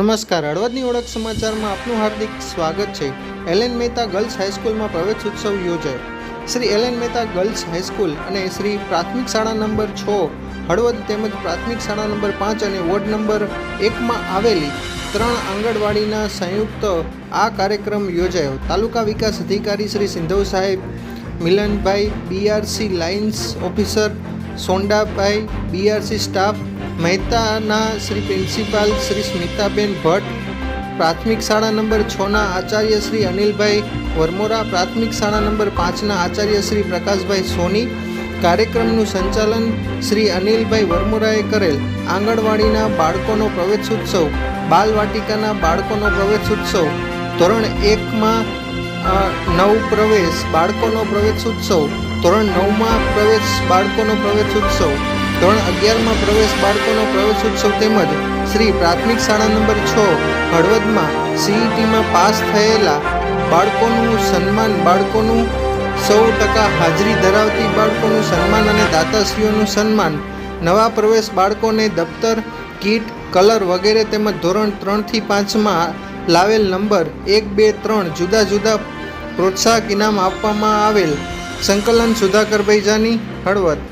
નમસ્કાર, હળવદની ઓળખ સમાચારમાં આપનું હાર્દિક સ્વાગત છે. એલએન મહેતા ગર્લ્સ હાઈસ્કૂલમાં પ્રવેશ ઉત્સવ યોજાયો. Shri LN Mehta girls high school અને શ્રી પ્રાથમિક શાળા નંબર છ, હળવદ તેમજ પ્રાથમિક શાળા નંબર પાંચ અને વોર્ડ નંબર એકમાં આવેલી ત્રણ આંગણવાડીના સંયુક્ત આ કાર્યક્રમ યોજાયો. તાલુકા વિકાસ અધિકારી શ્રી સિંધવ સાહેબ, Milanbhai BRC lines officer, Sondabhai BRC staff મહેતાના શ્રી પ્રિન્સિપાલ શ્રી સ્મિતાબેન ભટ્ટ, પ્રાથમિક શાળા નંબર છના આચાર્ય શ્રી અનિલભાઈ વરમોરા, પ્રાથમિક શાળા નંબર પાંચના આચાર્ય શ્રી પ્રકાશભાઈ સોની, કાર્યક્રમનું સંચાલન શ્રી અનિલભાઈ વરમોરાએ કરેલ આંગણવાડીના બાળકોનો પ્રવેશોત્સવ બાલવાટિકાના બાળકોનો પ્રવેશોત્સવ ધોરણ એકમાં નવ પ્રવેશ બાળકોનો પ્રવેશોત્સવ ધોરણ નવમાં પ્રવેશ બાળકોનો પ્રવેશોત્સવ ધોરણ અગિયારમાં પ્રવેશ બાળકોનો પ્રવેશ ઉત્સવ તેમજ શ્રી પ્રાથમિક શાળા નંબર છ, હળવદમાં સીઈટીમાં પાસ થયેલા બાળકોનું સન્માન બાળકોનું સૌ ટકા હાજરી ધરાવતી બાળકોનું સન્માન અને દાતાશ્રીઓનું સન્માન, નવા પ્રવેશ બાળકોને દફતર, કીટ, કલર વગેરે તેમજ ધોરણ ત્રણથી પાંચમાં લાવેલ નંબર એક, બે, ત્રણ જુદા જુદા પ્રોત્સાહક ઇનામ આપવામાં આવેલ. સંકલન સુધાકરભાઈ જાની, હળવદ.